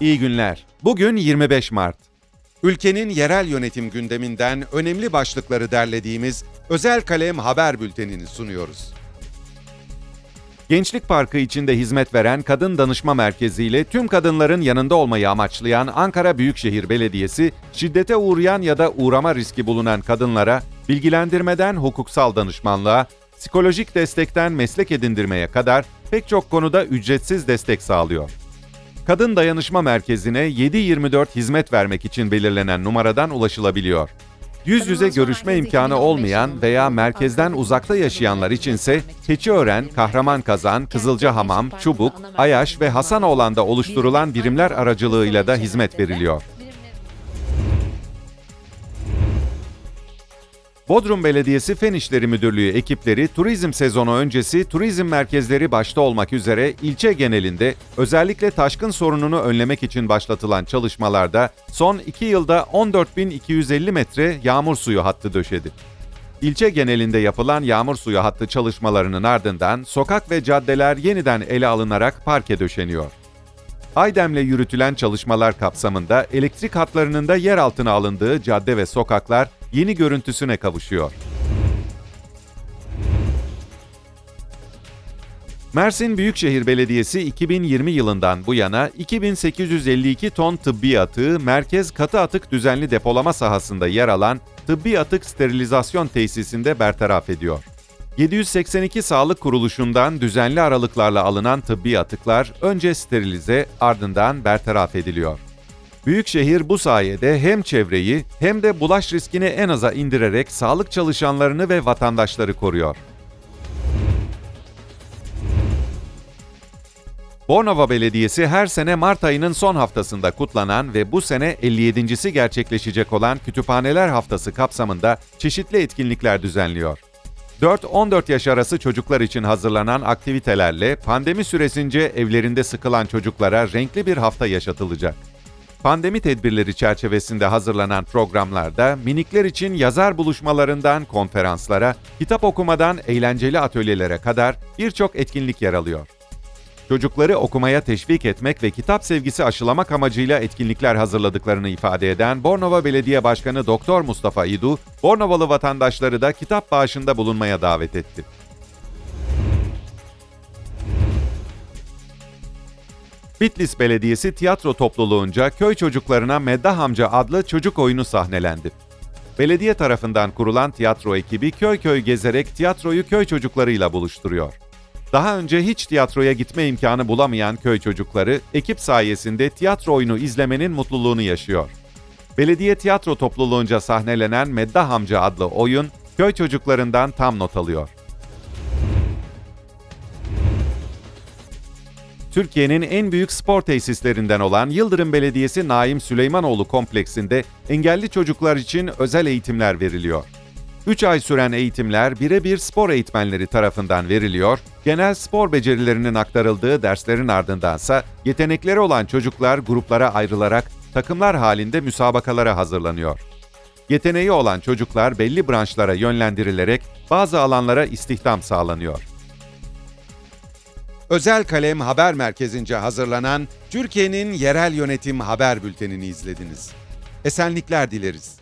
İyi günler. Bugün 25 Mart. Ülkenin yerel yönetim gündeminden önemli başlıkları derlediğimiz Özel Kalem Haber Bülteni'ni sunuyoruz. Gençlik Parkı içinde hizmet veren Kadın Danışma Merkezi ile tüm kadınların yanında olmayı amaçlayan Ankara Büyükşehir Belediyesi, şiddete uğrayan ya da uğrama riski bulunan kadınlara bilgilendirmeden hukuksal danışmanlığa, psikolojik destekten meslek edindirmeye kadar pek çok konuda ücretsiz destek sağlıyor. Kadın Dayanışma Merkezi'ne 7-24 hizmet vermek için belirlenen numaradan ulaşılabiliyor. Yüz yüze görüşme imkanı olmayan veya merkezden uzakta yaşayanlar içinse Keçiören, Kahraman-Kazan, Kızılcahamam, Çubuk, Ayaş ve Hasanoğlan'da oluşturulan birimler aracılığıyla da hizmet veriliyor. Bodrum Belediyesi Fen İşleri Müdürlüğü ekipleri turizm sezonu öncesi turizm merkezleri başta olmak üzere ilçe genelinde özellikle taşkın sorununu önlemek için başlatılan çalışmalarda son 2 yılda 14.250 metre yağmur suyu hattı döşedi. İlçe genelinde yapılan yağmur suyu hattı çalışmalarının ardından sokak ve caddeler yeniden ele alınarak parke döşeniyor. Aydem'le yürütülen çalışmalar kapsamında elektrik hatlarının da yer altına alındığı cadde ve sokaklar yeni görüntüsüne kavuşuyor. Mersin Büyükşehir Belediyesi 2020 yılından bu yana 2852 ton tıbbi atığı merkez katı atık düzenli depolama sahasında yer alan tıbbi atık sterilizasyon tesisinde bertaraf ediyor. 782 sağlık kuruluşundan düzenli aralıklarla alınan tıbbi atıklar önce sterilize ardından bertaraf ediliyor. Büyükşehir bu sayede hem çevreyi hem de bulaş riskini en aza indirerek sağlık çalışanlarını ve vatandaşları koruyor. Bornova Belediyesi her sene Mart ayının son haftasında kutlanan ve bu sene 57.si gerçekleşecek olan Kütüphaneler Haftası kapsamında çeşitli etkinlikler düzenliyor. 4-14 yaş arası çocuklar için hazırlanan aktivitelerle pandemi süresince evlerinde sıkılan çocuklara renkli bir hafta yaşatılacak. Pandemi tedbirleri çerçevesinde hazırlanan programlarda minikler için yazar buluşmalarından konferanslara, kitap okumadan eğlenceli atölyelere kadar birçok etkinlik yer alıyor. Çocukları okumaya teşvik etmek ve kitap sevgisi aşılamak amacıyla etkinlikler hazırladıklarını ifade eden Bornova Belediye Başkanı Doktor Mustafa İdu, Bornovalı vatandaşları da kitap bağışında bulunmaya davet etti. Bitlis Belediyesi tiyatro topluluğunca köy çocuklarına Meddah Amca adlı çocuk oyunu sahnelendi. Belediye tarafından kurulan tiyatro ekibi köy köy gezerek tiyatroyu köy çocuklarıyla buluşturuyor. Daha önce hiç tiyatroya gitme imkanı bulamayan köy çocukları ekip sayesinde tiyatro oyunu izlemenin mutluluğunu yaşıyor. Belediye tiyatro topluluğunca sahnelenen Meddah Amca adlı oyun köy çocuklarından tam not alıyor. Türkiye'nin en büyük spor tesislerinden olan Yıldırım Belediyesi Naim Süleymanoğlu kompleksinde engelli çocuklar için özel eğitimler veriliyor. 3 ay süren eğitimler birebir spor eğitmenleri tarafından veriliyor, genel spor becerilerinin aktarıldığı derslerin ardındansa yetenekleri olan çocuklar gruplara ayrılarak takımlar halinde müsabakalara hazırlanıyor. Yeteneği olan çocuklar belli branşlara yönlendirilerek bazı alanlara istihdam sağlanıyor. Özel Kalem Haber Merkezi'nce hazırlanan Türkiye'nin yerel yönetim haber bültenini izlediniz. Esenlikler dileriz.